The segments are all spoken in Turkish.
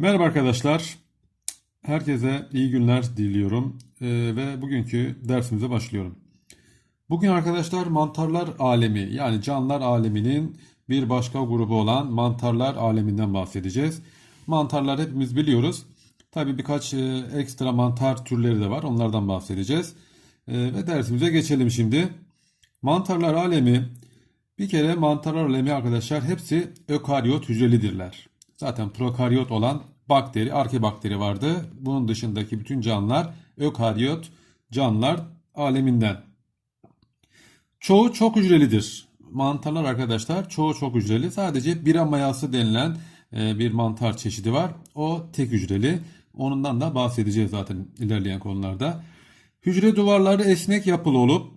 Merhaba arkadaşlar. Herkese iyi günler diliyorum Ee, ve bugünkü dersimize başlıyorum. Bugün arkadaşlar mantarlar alemi yani canlılar aleminin bir başka grubu olan mantarlar aleminden bahsedeceğiz. Mantarlar hepimiz biliyoruz. Tabii birkaç e, ekstra mantar türleri de var. Onlardan bahsedeceğiz. Ee, ve dersimize geçelim şimdi. Mantarlar alemi bir kere mantarlar alemi arkadaşlar hepsi ökaryot hücrelidirler. Zaten prokaryot olan bakteri, arkebakteri vardı. Bunun dışındaki bütün canlılar ökaryot canlılar aleminden. Çoğu çok hücrelidir. Mantarlar arkadaşlar çoğu çok hücreli. Sadece bira mayası denilen e, bir mantar çeşidi var. O tek hücreli. Onundan da bahsedeceğiz zaten ilerleyen konularda. Hücre duvarları esnek yapılı olup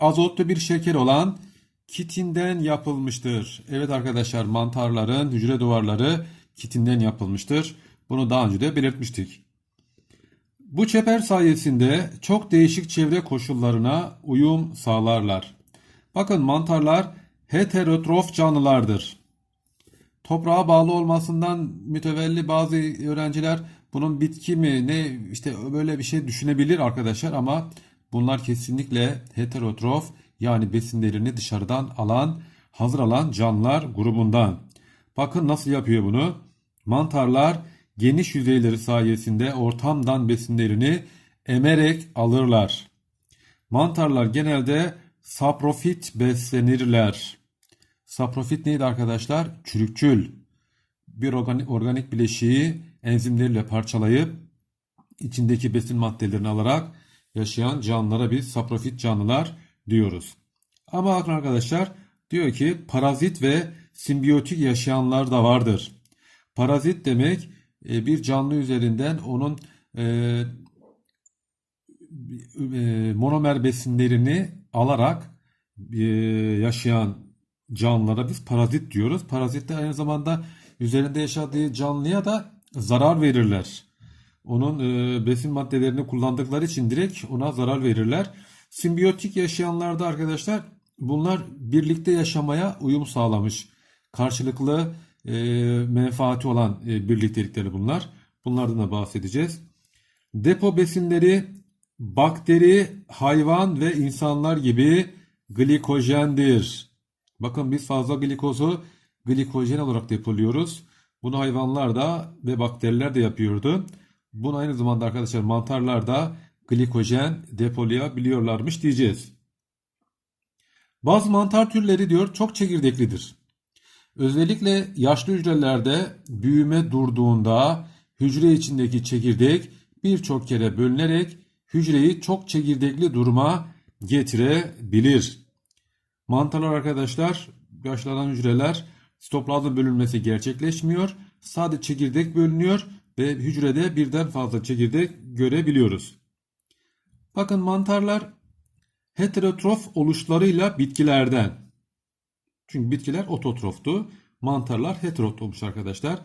azotlu bir şeker olan kitinden yapılmıştır. Evet arkadaşlar mantarların hücre duvarları kitinden yapılmıştır. Bunu daha önce de belirtmiştik. Bu çeper sayesinde çok değişik çevre koşullarına uyum sağlarlar. Bakın mantarlar heterotrof canlılardır. Toprağa bağlı olmasından mütevelli bazı öğrenciler bunun bitki mi ne işte böyle bir şey düşünebilir arkadaşlar ama bunlar kesinlikle heterotrof yani besinlerini dışarıdan alan, hazır alan canlılar grubundan. Bakın nasıl yapıyor bunu. Mantarlar geniş yüzeyleri sayesinde ortamdan besinlerini emerek alırlar. Mantarlar genelde saprofit beslenirler. Saprofit neydi arkadaşlar? Çürükçül. Bir organik, bileşiği enzimlerle parçalayıp içindeki besin maddelerini alarak yaşayan canlılara biz saprofit canlılar diyoruz. Ama bakın arkadaşlar diyor ki parazit ve simbiyotik yaşayanlar da vardır. Parazit demek e, bir canlı üzerinden onun e, e, monomer besinlerini alarak yaşayan canlılara biz parazit diyoruz. Parazit de aynı zamanda üzerinde yaşadığı canlıya da zarar verirler. Onun besin maddelerini kullandıkları için direkt ona zarar verirler. Simbiyotik yaşayanlarda arkadaşlar bunlar birlikte yaşamaya uyum sağlamış. Karşılıklı e, menfaati olan e, birliktelikleri bunlar. Bunlardan da bahsedeceğiz. Depo besinleri bakteri, hayvan ve insanlar gibi glikojendir. Bakın biz fazla glikozu glikojen olarak depoluyoruz. Bunu hayvanlar da ve bakteriler de yapıyordu. Bunu aynı zamanda arkadaşlar mantarlar da glikojen depolayabiliyorlarmış diyeceğiz. Bazı mantar türleri diyor çok çekirdeklidir. Özellikle yaşlı hücrelerde büyüme durduğunda hücre içindeki çekirdek birçok kere bölünerek hücreyi çok çekirdekli duruma getirebilir. Mantarlar arkadaşlar yaşlanan hücreler sitoplazma bölünmesi gerçekleşmiyor. Sadece çekirdek bölünüyor ve hücrede birden fazla çekirdek görebiliyoruz. Bakın mantarlar heterotrof oluşlarıyla bitkilerden. Çünkü bitkiler ototroftu. Mantarlar heterotrofmuş arkadaşlar.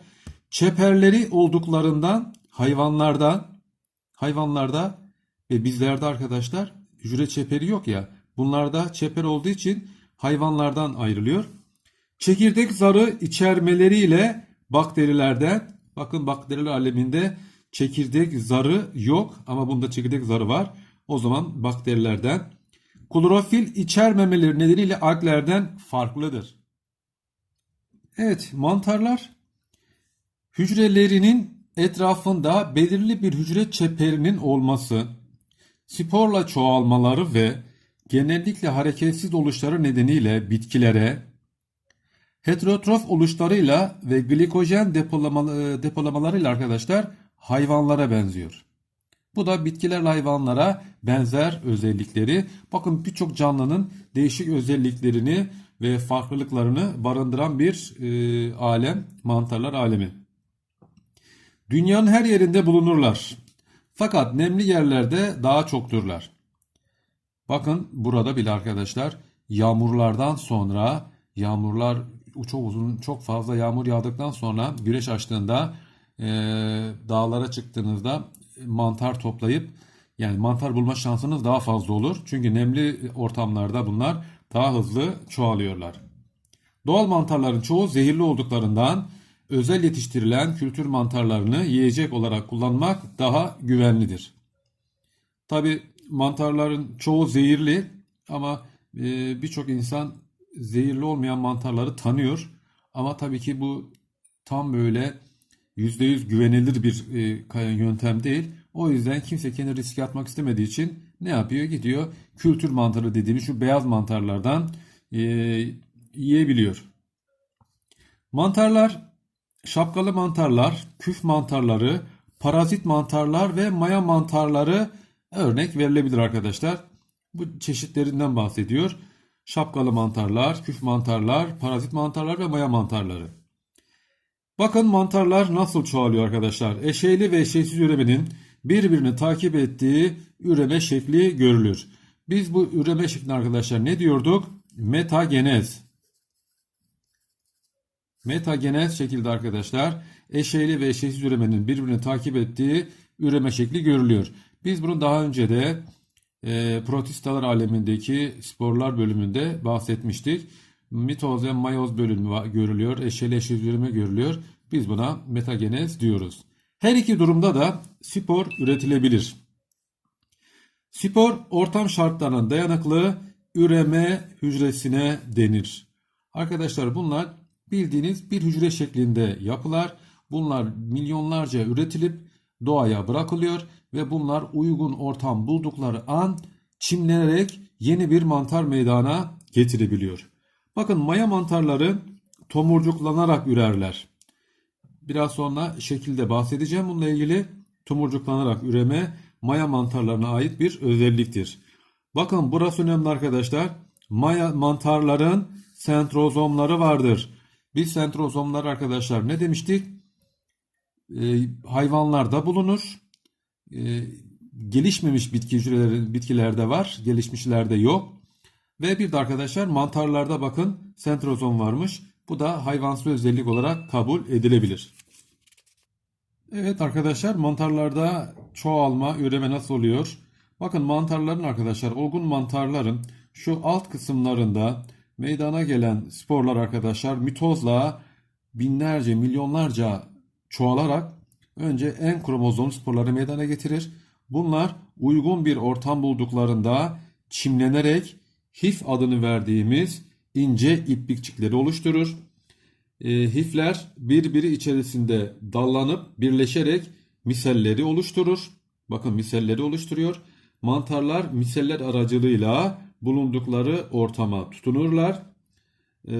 Çeperleri olduklarından hayvanlardan hayvanlarda ve bizlerde arkadaşlar hücre çeperi yok ya. Bunlarda çeper olduğu için hayvanlardan ayrılıyor. Çekirdek zarı içermeleriyle bakterilerden bakın bakteriler aleminde çekirdek zarı yok ama bunda çekirdek zarı var. O zaman bakterilerden klorofil içermemeleri nedeniyle alglerden farklıdır. Evet mantarlar hücrelerinin etrafında belirli bir hücre çeperinin olması, sporla çoğalmaları ve genellikle hareketsiz oluşları nedeniyle bitkilere, heterotrof oluşlarıyla ve glikojen depolama, depolamalarıyla arkadaşlar hayvanlara benziyor. Bu da bitkilerle hayvanlara benzer özellikleri. Bakın birçok canlının değişik özelliklerini ve farklılıklarını barındıran bir e, alem, mantarlar alemi. Dünyanın her yerinde bulunurlar. Fakat nemli yerlerde daha çokturlar. Bakın burada bile arkadaşlar yağmurlardan sonra yağmurlar çok uzun çok fazla yağmur yağdıktan sonra güneş açtığında e, dağlara çıktığınızda mantar toplayıp yani mantar bulma şansınız daha fazla olur. Çünkü nemli ortamlarda bunlar daha hızlı çoğalıyorlar. Doğal mantarların çoğu zehirli olduklarından özel yetiştirilen kültür mantarlarını yiyecek olarak kullanmak daha güvenlidir. Tabi mantarların çoğu zehirli ama e, birçok insan zehirli olmayan mantarları tanıyor. Ama tabii ki bu tam böyle %100 güvenilir bir e, yöntem değil. O yüzden kimse kendi riske atmak istemediği için ne yapıyor? Gidiyor kültür mantarı dediğimiz şu beyaz mantarlardan e, yiyebiliyor. Mantarlar, şapkalı mantarlar, küf mantarları, parazit mantarlar ve maya mantarları örnek verilebilir arkadaşlar. Bu çeşitlerinden bahsediyor. Şapkalı mantarlar, küf mantarlar, parazit mantarlar ve maya mantarları. Bakın mantarlar nasıl çoğalıyor arkadaşlar. Eşeyli ve eşeğsiz üremenin birbirini takip ettiği üreme şekli görülür. Biz bu üreme şeklini arkadaşlar ne diyorduk? Metagenez. Metagenez şekilde arkadaşlar eşeyli ve eşeğsiz üremenin birbirini takip ettiği üreme şekli görülüyor. Biz bunu daha önce de e, protistalar alemindeki sporlar bölümünde bahsetmiştik. Mitoz ve mayoz bölümü görülüyor. Eşeli üreme görülüyor. Biz buna metagenez diyoruz. Her iki durumda da spor üretilebilir. Spor ortam şartlarına dayanıklı üreme hücresine denir. Arkadaşlar bunlar bildiğiniz bir hücre şeklinde yapılar. Bunlar milyonlarca üretilip doğaya bırakılıyor ve bunlar uygun ortam buldukları an çimlenerek yeni bir mantar meydana getirebiliyor. Bakın maya mantarları tomurcuklanarak ürerler. Biraz sonra şekilde bahsedeceğim bununla ilgili. Tomurcuklanarak üreme maya mantarlarına ait bir özelliktir. Bakın burası önemli arkadaşlar. Maya mantarların sentrozomları vardır. Biz sentrozomlar arkadaşlar ne demiştik? Ee, hayvanlarda bulunur. Ee, gelişmemiş bitki hücreleri bitkilerde var. Gelişmişlerde yok. Ve bir de arkadaşlar mantarlarda bakın sentrozom varmış. Bu da hayvansı özellik olarak kabul edilebilir. Evet arkadaşlar mantarlarda çoğalma, üreme nasıl oluyor? Bakın mantarların arkadaşlar olgun mantarların şu alt kısımlarında meydana gelen sporlar arkadaşlar mitozla binlerce milyonlarca çoğalarak önce en kromozom sporları meydana getirir. Bunlar uygun bir ortam bulduklarında çimlenerek hif adını verdiğimiz ince iplikçikleri oluşturur. E, hifler birbiri içerisinde dallanıp birleşerek miselleri oluşturur. Bakın miselleri oluşturuyor. Mantarlar miseller aracılığıyla bulundukları ortama tutunurlar. Ee,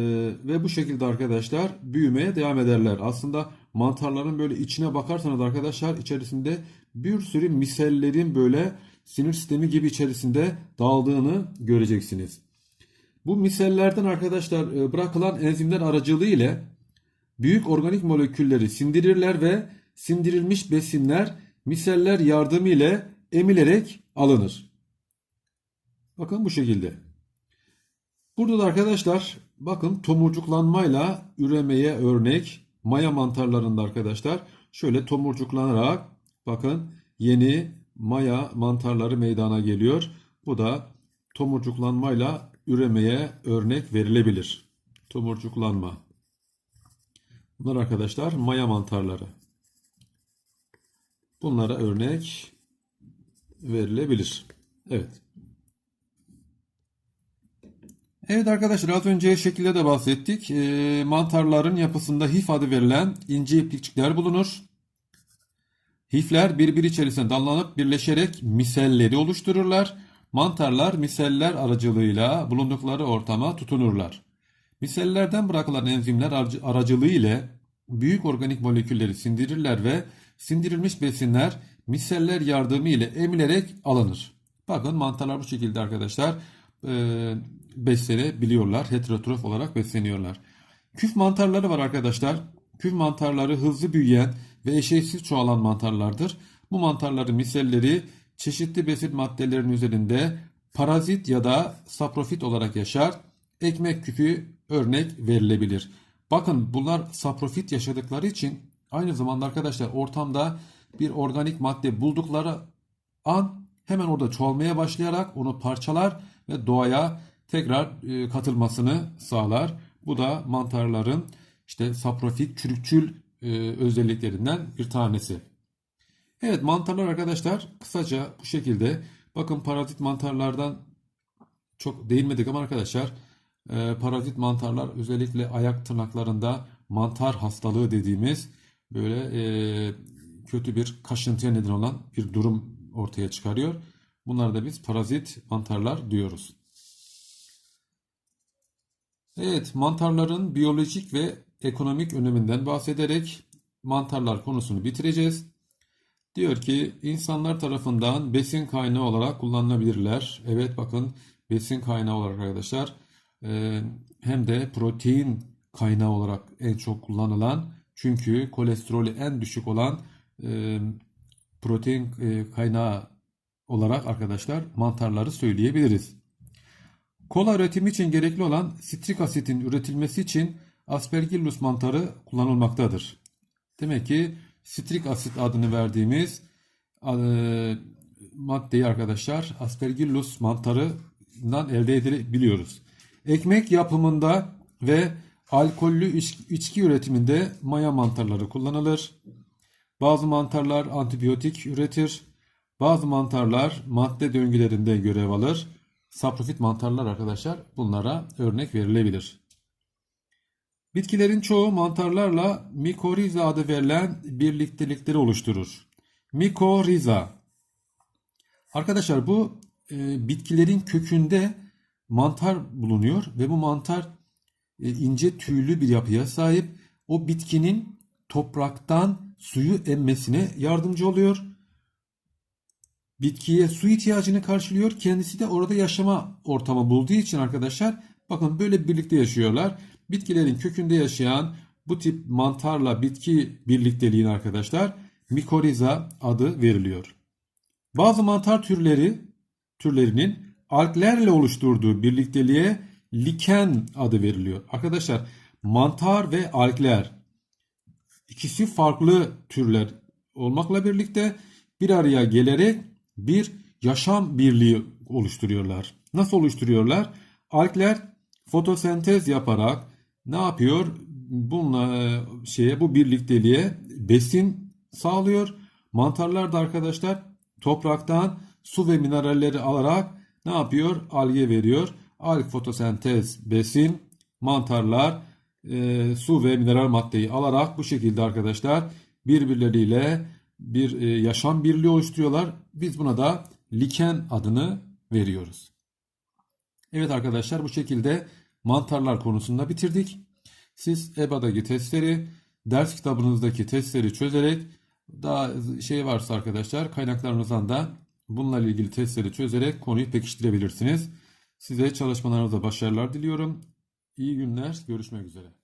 ve bu şekilde arkadaşlar büyümeye devam ederler. Aslında mantarların böyle içine bakarsanız arkadaşlar içerisinde bir sürü misellerin böyle sinir sistemi gibi içerisinde dağıldığını göreceksiniz. Bu misellerden arkadaşlar e, bırakılan enzimler aracılığı ile büyük organik molekülleri sindirirler ve sindirilmiş besinler miseller yardımı ile emilerek alınır. Bakın bu şekilde. Burada da arkadaşlar bakın tomurcuklanmayla üremeye örnek maya mantarlarında arkadaşlar şöyle tomurcuklanarak bakın yeni maya mantarları meydana geliyor. Bu da tomurcuklanmayla üremeye örnek verilebilir. Tomurcuklanma. Bunlar arkadaşlar maya mantarları. Bunlara örnek verilebilir. Evet. Evet arkadaşlar az önce şekilde de bahsettik. E, mantarların yapısında hif adı verilen ince iplikçikler bulunur. Hifler birbiri içerisinde dallanıp birleşerek miselleri oluştururlar. Mantarlar miseller aracılığıyla bulundukları ortama tutunurlar. Misellerden bırakılan enzimler aracılığı ile büyük organik molekülleri sindirirler ve sindirilmiş besinler miseller yardımı ile emilerek alınır. Bakın mantarlar bu şekilde arkadaşlar e, beslenebiliyorlar. Heterotrof olarak besleniyorlar. Küf mantarları var arkadaşlar. Küf mantarları hızlı büyüyen ve eşeğsiz çoğalan mantarlardır. Bu mantarların miselleri çeşitli besin maddelerinin üzerinde parazit ya da saprofit olarak yaşar. Ekmek küpü örnek verilebilir. Bakın bunlar saprofit yaşadıkları için aynı zamanda arkadaşlar ortamda bir organik madde buldukları an hemen orada çoğalmaya başlayarak onu parçalar ve doğaya tekrar e, katılmasını sağlar. Bu da mantarların işte saprofit çürükçül özelliklerinden bir tanesi. Evet mantarlar arkadaşlar kısaca bu şekilde. Bakın parazit mantarlardan çok değinmedik ama arkadaşlar e, parazit mantarlar özellikle ayak tırnaklarında mantar hastalığı dediğimiz böyle e, kötü bir kaşıntıya neden olan bir durum ortaya çıkarıyor. Bunlara da biz parazit mantarlar diyoruz. Evet, mantarların biyolojik ve ekonomik öneminden bahsederek mantarlar konusunu bitireceğiz. Diyor ki insanlar tarafından besin kaynağı olarak kullanılabilirler. Evet bakın besin kaynağı olarak arkadaşlar e, hem de protein kaynağı olarak en çok kullanılan çünkü kolesterolü en düşük olan e, protein e, kaynağı olarak arkadaşlar mantarları söyleyebiliriz. Kola üretimi için gerekli olan sitrik asitin üretilmesi için aspergillus mantarı kullanılmaktadır. Demek ki sitrik asit adını verdiğimiz e, maddeyi arkadaşlar aspergillus mantarından elde edilebiliyoruz. Ekmek yapımında ve alkollü içki üretiminde maya mantarları kullanılır. Bazı mantarlar antibiyotik üretir. Bazı mantarlar madde döngülerinde görev alır. Saprofit mantarlar arkadaşlar bunlara örnek verilebilir. Bitkilerin çoğu mantarlarla mikoriza adı verilen birliktelikleri oluşturur. Mikoriza. Arkadaşlar bu e, bitkilerin kökünde mantar bulunuyor ve bu mantar e, ince tüylü bir yapıya sahip. O bitkinin topraktan suyu emmesine yardımcı oluyor. Bitkiye su ihtiyacını karşılıyor. Kendisi de orada yaşama ortamı bulduğu için arkadaşlar bakın böyle birlikte yaşıyorlar. Bitkilerin kökünde yaşayan bu tip mantarla bitki birlikteliğine arkadaşlar mikoriza adı veriliyor. Bazı mantar türleri türlerinin alglerle oluşturduğu birlikteliğe liken adı veriliyor. Arkadaşlar mantar ve algler ikisi farklı türler olmakla birlikte bir araya gelerek bir yaşam birliği oluşturuyorlar. Nasıl oluşturuyorlar? Algler fotosentez yaparak ne yapıyor? Bununla e, şeye bu birlikteliğe besin sağlıyor. Mantarlar da arkadaşlar topraktan su ve mineralleri alarak ne yapıyor? Alge veriyor. Alg fotosentez besin, mantarlar e, su ve mineral maddeyi alarak bu şekilde arkadaşlar birbirleriyle bir e, yaşam birliği oluşturuyorlar. Biz buna da liken adını veriyoruz. Evet arkadaşlar bu şekilde mantarlar konusunda bitirdik. Siz EBA'daki testleri, ders kitabınızdaki testleri çözerek daha şey varsa arkadaşlar kaynaklarınızdan da bununla ilgili testleri çözerek konuyu pekiştirebilirsiniz. Size çalışmalarınızda başarılar diliyorum. İyi günler, görüşmek üzere.